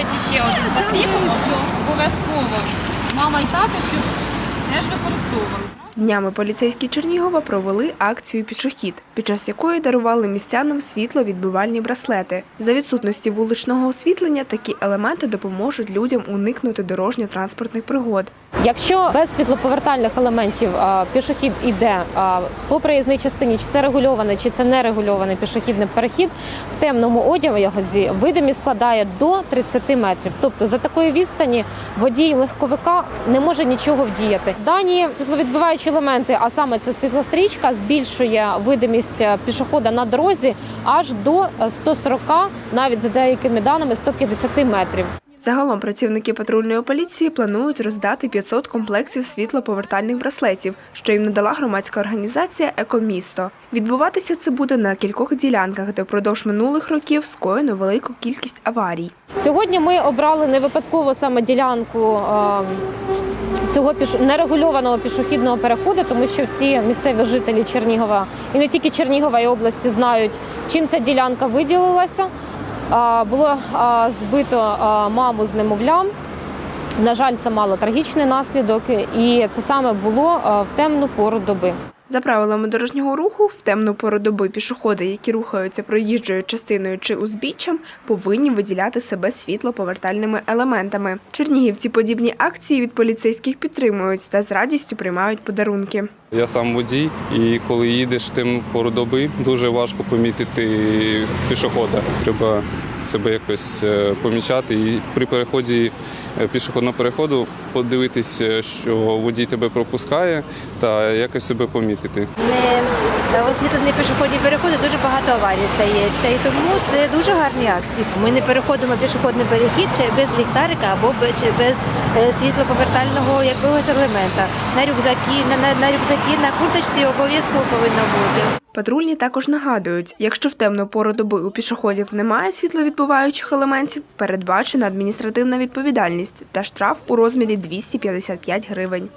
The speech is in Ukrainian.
речі, ще один закріпимо. Обов'язково. Мама і тато, щоб теж використовували. Днями поліцейські Чернігова провели акцію Пішохід, під час якої дарували містянам світловідбивальні браслети. За відсутності вуличного освітлення такі елементи допоможуть людям уникнути дорожньо-транспортних пригод. Якщо без світлоповертальних елементів пішохід іде по проїзній частині, чи це регульований, чи це нерегульований пішохідний перехід, в темному одязі видимість складає до 30 метрів. Тобто за такої відстані водій легковика не може нічого вдіяти. Дані світловідбиваючі елементи, а саме це світлострічка, збільшує видимість е, пішохода на дорозі аж до е, 140, навіть за деякими даними 150 метрів. Загалом працівники патрульної поліції планують роздати 500 комплектів світлоповертальних браслетів, що їм надала громадська організація Екомісто. Відбуватися це буде на кількох ділянках, де впродовж минулих років скоєно велику кількість аварій. Сьогодні ми обрали не випадково саме ділянку цього нерегульованого пішохідного переходу, тому що всі місцеві жителі Чернігова і не тільки Чернігова і області знають, чим ця ділянка виділилася. Було збито маму з немовлям. На жаль, це мало трагічний наслідок, і це саме було в темну пору доби. За правилами дорожнього руху, в темну пору доби пішоходи, які рухаються проїжджою частиною чи узбіччям, повинні виділяти себе світлоповертальними елементами. Чернігівці подібні акції від поліцейських підтримують та з радістю приймають подарунки. Я сам водій, і коли їдеш тим пору доби, дуже важко помітити пішохода. Треба себе якось е, помічати. І при переході е, пішохідного переходу подивитися, що водій тебе пропускає, та якось себе помітити. не освітлені пішохідні переходи дуже багато аварій стається. І тому це дуже гарні акції. Ми не переходимо пішохідний перехід чи без ліхтарика або без, е, світлоповертального якогось елемента. На рюкзаки, на, на, на рюкзаки, на курточці обов'язково повинно бути. Патрульні також нагадують, якщо в темну пору доби у пішоходів немає світловідбиваючих елементів, передбачена адміністративна відповідальність та штраф у розмірі 255 гривень.